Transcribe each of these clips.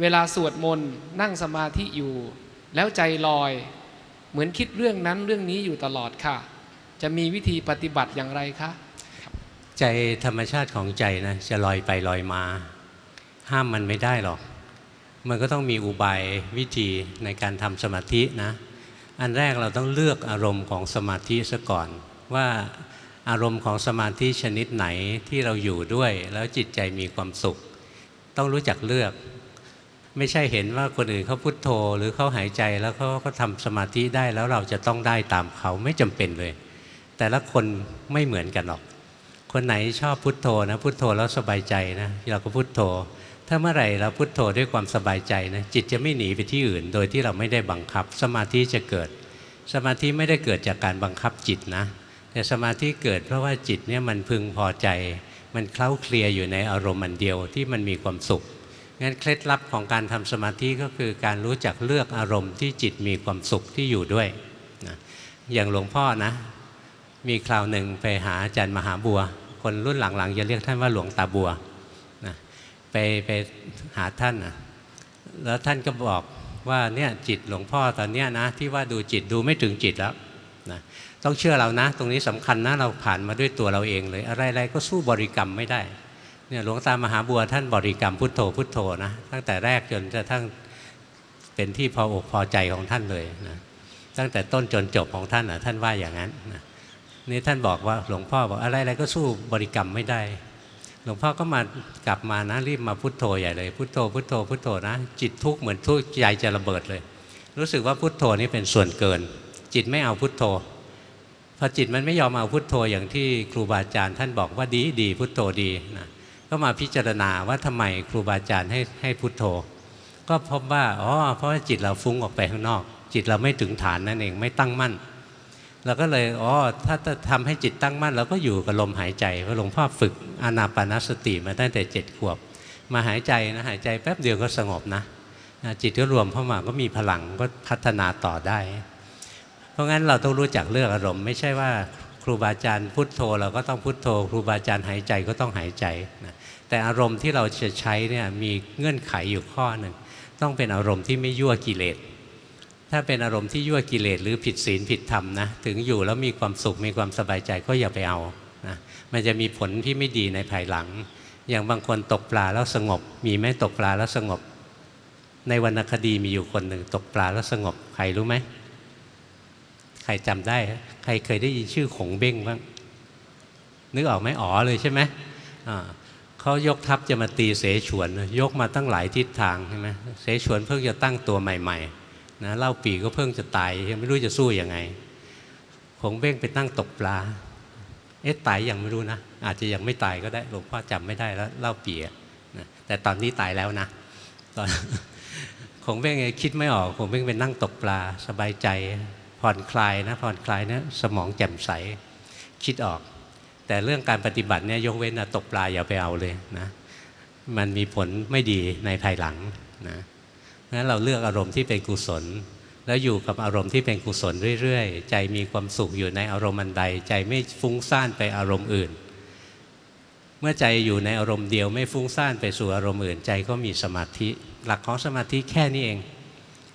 เวลาสวดมนต์นั่งสมาธิอยู่ แล้วใจลอย เหมือนคิดเรื่องนั้นเรื่องนี้อยู่ตลอดค่ะ จะมีวิธีปฏิบัติอย่างไรคะใจธรรมชาติของใจนะจะลอยไปลอยมา ห้ามมันไม่ได้หรอก มันก็ต้องมีอุบายวิธีในการทำสมาธินะ อันแรกเราต้องเลือกอารมณ์ของสมาธิซะก่อน ว่าอารมณ์ของสมาธิชนิดไหนที่เราอยู่ด้วย แล้วจิตใจมีความสุข ต้องรู้จักเลือก ไม่ใช่เห็นว่าคนอื่นเขาพุโทโธ หรือเขาหายใจแล้วเขาก็ทำสมาธิได้แล้วเราจะต้องได้ตามเขาไม่จำเป็นเลย แต่ละคนไม่เหมือนกันหรอก คนไหนชอบพุทโธนะพุทโธแล้วสบายใจนะเราก็พุทโธ ถ้าเมื่อไหร่เราพุทโธด้วยความสบายใจนะจิตจะไม่หนีไปที่อื่น โดยที่เราไม่ได้บังคับ สมาธิจะเกิด สมาธิไม่ได้เกิดจากการบังคับจิตนะแต่สมาธิเกิดเพราะว่าจิตเนี่ยมันพึงพอใจ มันเคล้าเคลียอยู่ในอารมณ์อันเดียวที่มันมีความสุข งั้นเคล็ดลับของการทำสมาธิก็คือการรู้จักเลือกอารมณ์ที่จิตมีความสุขที่อยู่ด้วยนะอย่างหลวงพ่อนะ มีคราวหนึ่งไปหาอาจารย์มหาบัว คนรุ่นหลังๆจะเรียกท่านว่าหลวงตาบัวนะไปไปหาท่านนะแล้วท่านก็บอกว่าเนี่ยจิตหลวงพ่อตอนเนี้ยนะที่ว่าดูจิตดูไม่ถึงจิตแล้วนะต้องเชื่อเรานะ ตรงนี้สำคัญนะเราผ่านมาด้วยตัวเราเองเลย อะไรๆก็สู้บริกรรมไม่ได้ เนี่ยหลวงตามหาบัวท่านบริกรรมพุทโธพุทโธนะตั้งแต่แรกจนกระทั่งเป็นที่พออกพอใจของท่านเลยนะตั้งแต่ต้นจนจบของท่านนะท่านว่าอย่างนั้นนะนี่ท่านบอกว่าหลวงพ่อบอกอะไรอะไรก็สู้บริกรรมไม่ได้ หลวงพ่อก็มากลับมานะรีบมาพุทโธใหญ่เลยพุทโธพุทโธพุทโธนะจิตทุกข์เหมือนทุกข์ใจจะระเบิดเลย รู้สึกว่าพุทโธนี่เป็นส่วนเกิน จิตไม่เอาพุทโธพอจิตมันไม่ยอมเอาพุทโธอย่างที่ครูบาอาจารย์ท่านบอกว่าดีดีพุทโธดีนะ ก็มาพิจารณาว่าทำไมครูบาอาจารย์ให้ให้พุทโธ ก็พบว่าอ๋อเพราะว่าจิตเราฟุ้งออกไปข้างนอก จิตเราไม่ถึงฐานนั่นเองไม่ตั้งมั่นเราก็เลยอ๋อถ้าจะทำให้จิตตั้งมั่นเราก็อยู่กับลมหายใจเพราะหลวงพ่อฝึกอานาปานสติมาตั้งแต่เจ็ดขวบ มาหายใจนะหายใจแป๊บเดียวก็สงบนะจิตก็รวมเข้ามาก็มีพลังก็พัฒนาต่อได้ เพราะงั้นเราต้องรู้จักเลือกอารมณ์ ไม่ใช่ว่าค ครูบาอาจารย์พุทโธเราก็ต้องพุทโธ ครูบาอาจารย์หายใจก็ต้องหายใจนะแต่อารมณ์ที่เราจะใช้เนี่ยมีเงื่อนไขอยู่ข้อหนึ่งต้องเป็นอารมณ์ที่ไม่ยั่วกิเลส ถ้าเป็นอารมณ์ที่ยั่วกิเลสหรือผิดศีลผิดธรรมนะถึงอยู่แล้วมีความสุขมีความสบายใจก็อย่าไปเอานะมันจะมีผลที่ไม่ดีในภายหลัง อย่างบางคนตกปลาแล้วสงบ มีไหมตกปลาแล้วสงบ ในวรรณคดีมีอยู่คนหนึ่งตกปลาแล้วสงบใครรู้ไหม ใครจำได้ ใครเคยได้ยินชื่อขงเบ้งบ้าง นึกออกไหมอ๋อเลยใช่ไหมเขายกทัพจะมาตีเสฉวน ยกมาตั้งหลายทิศทางใช่ไหมเสฉวนเพิ่งจะตั้งตัวใหม่ๆนะเล่าปีก็เพิ่งจะตายยังไม่รู้จะสู้ยังไงคงเบ้งไปตั้งตกปลา เอ๊ะตายยังไม่รู้นะ อาจจะยังไม่ตายก็ได้หลวงพ่อจำไม่ได้แล้วเล่าปีนะแต่ตอนนี้ตายแล้วนะตอนคงเบ้งคิดไม่ออกคงเบ้งไปนั่งตกปลาสบายใจ ผ่อนคลายนะผ่อนคลายนะสมองแจ่มใสคิดออก แต่เรื่องการปฏิบัติเนี่ยยกเว้นนะตกปลาอย่าไปเอาเลยนะมันมีผลไม่ดีในภายหลังนะงั้นเราเลือกอารมณ์ที่เป็นกุศล แล้วอยู่กับอารมณ์ที่เป็นกุศลเรื่อยๆ ใจมีความสุขอยู่ในอารมณ์อันใด ใจไม่ฟุ้งซ่านไปอารมณ์อื่น เมื่อใจอยู่ในอารมณ์เดียวไม่ฟุ้งซ่านไปสู่อารมณ์อื่น ใจก็มีสมาธิ หลักของสมาธิแค่นี้เอง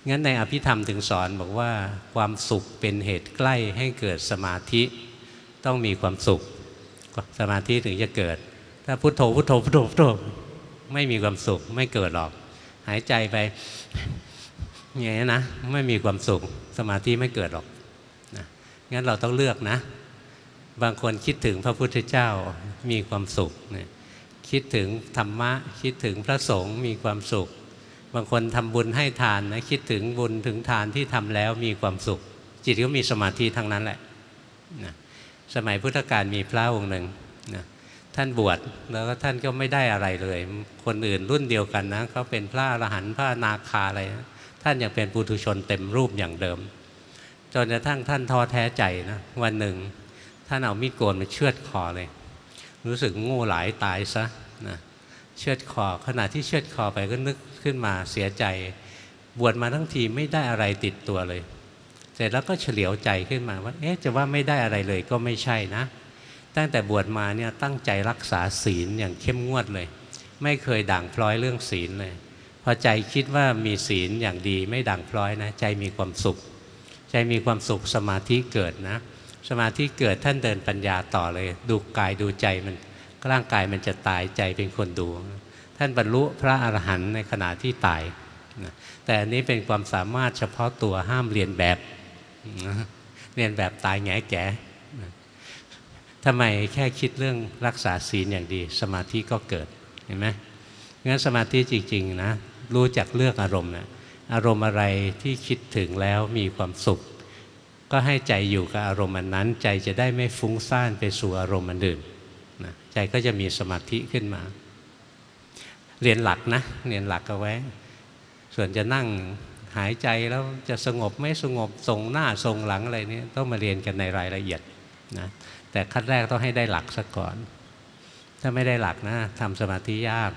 งั้นในอภิธรรมถึงสอนบอกว่าความสุขเป็นเหตุใกล้ให้เกิดสมาธิต้องมีความสุข สมาธิถึงจะเกิด ถ้าพุโทโธพุโทโธพุโทโธพุทโธไม่มีความสุขไม่เกิดหรอก หายใจไปอย่างนี้นะไม่มีความสุขสมาธิไม่เกิดหรอกนะงั้นเราต้องเลือกนะ บางคนคิดถึงพระพุทธเจ้ามีความสุขนี่ยคิดถึงธรรมะคิดถึงพระสงฆ์มีความสุข บางคนทำบุญให้ทานนะคิดถึงบุญถึงทานที่ทำแล้วมีความสุข จิตก็มีสมาธิทั้งนั้นแหละนะสมัยพุทธกาลมีพระองค์หนึ่งนะท่านบวชแล้วก็ท่านก็ไม่ได้อะไรเลย คนอื่นรุ่นเดียวกันนะเขาเป็นพระอรหันต์พระนาคาอะไรนะท่านยังเป็นปุถุชนเต็มรูปอย่างเดิม จนกระทั่งท่านท้อแท้ใจนะวันหนึ่ง ท่านเอามีดโกนมาเชือดคอเลย รู้สึกโง่หลายตายซะนะ เชือดคอ ขณะที่เชือดคอไปก็นึกขึ้นมาเสียใจ บวชมาทั้งทีไม่ได้อะไรติดตัวเลย เสร็จแล้วก็เฉลียวใจขึ้นมาว่า เอ๊ะจะว่าไม่ได้อะไรเลยก็ไม่ใช่นะ ตั้งแต่บวชมาเนี่ยตั้งใจรักษาศีลอย่างเข้มงวดเลย ไม่เคยด่างพร้อยเรื่องศีลเลยพอใจคิดว่ามีศีลอย่างดีไม่ด่างพร้อยนะ ใจมีความสุข ใจมีความสุขสมาธิเกิดนะ สมาธิเกิดท่านเดินปัญญาต่อเลย ดูกายดูใจมัน ร่างกายมันจะตายใจเป็นคนดู ท่านบรรลุพระอรหันต์ในขณะที่ตายนะแต่อันนี้เป็นความสามารถเฉพาะตัวห้ามเรียนแบบเรียนแบบตายแงแก่ทำไมแค่คิดเรื่องรักษาศีลอย่างดี สมาธิก็เกิดเห็นไหมงั้นสมาธิจริงๆนะรู้จักเลือกอารมณ์นะอารมณ์อะไรที่คิดถึงแล้วมีความสุข ก็ให้ใจอยู่กับอารมณ์อนั้น ใจจะได้ไม่ฟุ้งซ่านไปสู่อารมณ์อื่น ใจก็จะมีสมาธิขึ้นมา เรียนหลักนะ เรียนหลักเอาไว้ ส่วนจะนั่งหายใจแล้วจะสงบไม่สงบทรงหน้าทรงหลังอะไรนี้ต้องมาเรียนกันในรายละเอียดนะแต่ขั้นแรกต้องให้ได้หลักซะก่อน ถ้าไม่ได้หลักนะทำสมาธิยาก